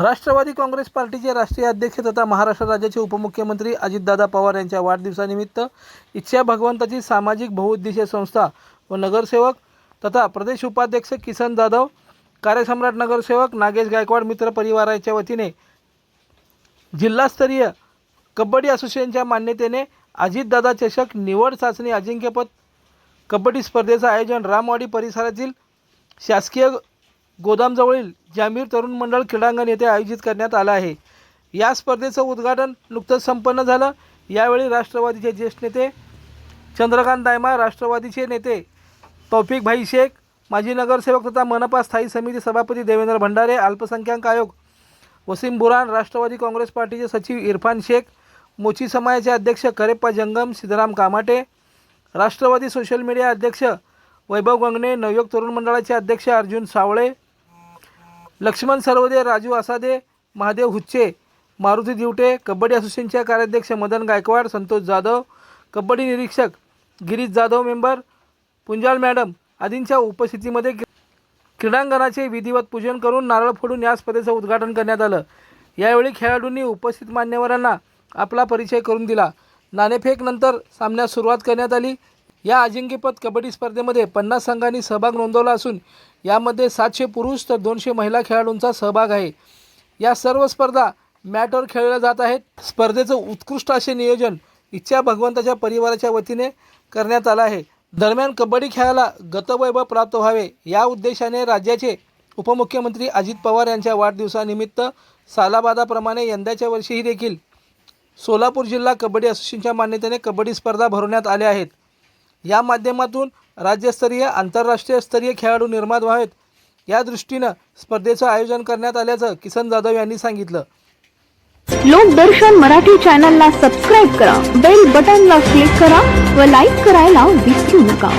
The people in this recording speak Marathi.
राष्ट्रवादी काँग्रेस पार्टीचे राष्ट्रीय अध्यक्ष तथा महाराष्ट्र राज्याचे उपमुख्यमंत्री अजितदादा पवार यांच्या वाढदिवसानिमित्त इच्छा भगवंताची सामाजिक बहुउद्देशीय संस्था व नगरसेवक तथा प्रदेश उपाध्यक्ष किसन जाधव कार्यसम्राट नगरसेवक नागेश गायकवाड मित्र परिवाराच्या वतीने जिल्हास्तरीय कबड्डी असोसिएशनच्या मान्यतेने अजितदादा चषक निवड चाचणी अजिंक्यपद कबड्डी स्पर्धेचं आयोजन रामवाडी परिसरातील शासकीय गोदामजवळील जामीर तरुण मंडळ क्रीडांगण येथे आयोजित करण्यात आलं आहे. या स्पर्धेचं उद्घाटन नुकतंच संपन्न झालं. यावेळी राष्ट्रवादीचे ज्येष्ठ नेते चंद्रकांत दायमा राष्ट्रवादीचे नेते तौफिक भाई शेख माजी नगरसेवक तथा मनपा स्थायी समिती सभापती देवेंद्र भंडारे अल्पसंख्याक आयोग वसीम बुरान राष्ट्रवादी काँग्रेस पार्टीचे सचिव इरफान शेख मोची समाजाचे अध्यक्ष करेप्पा जंगम सिद्धराम कामाटे राष्ट्रवादी सोशल मीडिया अध्यक्ष वैभव गंगणे नवयोग तरुण मंडळाचे अध्यक्ष अर्जुन सावळे लक्ष्मण सरवदे राजू आसादे महादेव हुच्चे मारुती दिवटे कबड्डी असोसिएशनचे कार्याध्यक्ष मदन गायकवाड संतोष जाधव कबड्डी निरीक्षक गिरीश जाधव मेंबर पुंजाल मॅडम आदींच्या उपस्थितीमध्ये क्रीडांगणाचे विधिवत पूजन करून नारळ फोडून या स्पर्धेचं उद्घाटन करण्यात आलं. यावेळी खेळाडूंनी उपस्थित मान्यवरांना आपला परिचय करून दिला. नाणेफेकनंतर सामन्यास सुरुवात करण्यात आली. या अजिंक्यपद कबड्डी स्पर्धेमध्ये पन्नास संघांनी सहभाग नोंदवला असून यामध्ये सातशे पुरुष तर दोनशे महिला खेळाडूंचा सहभाग आहे. या सर्व स्पर्धा मॅटवर खेळल्या जात आहेत. स्पर्धेचं उत्कृष्ट असे नियोजन इच्छा भगवंताच्या परिवाराच्या वतीने करण्यात आलं आहे. दरम्यान कबड्डी खेळाला गतवैभव प्राप्त व्हावे या उद्देशाने राज्याचे उपमुख्यमंत्री अजित पवार यांच्या वाढदिवसानिमित्त सालाबादाप्रमाणे यंदाच्या वर्षीही देखील सोलापूर जिल्हा कबड्डी असोसिएशनच्या मान्यतेने कबड्डी स्पर्धा भरवण्यात आल्या आहेत. या माध्यमातून राज्यस्तरीय आंतरराष्ट्रीय स्तरीय खेळाडू निर्माण व्हावेत. या दृष्टीनं स्पर्धेचं आयोजन करण्यात आल्याचं किसन जाधव यांनी सांगितलं. लोकदर्शन मराठी चॅनलला सबस्क्राईब करा बेल बटनला क्लिक करा व लाईक करायला विसरू नका.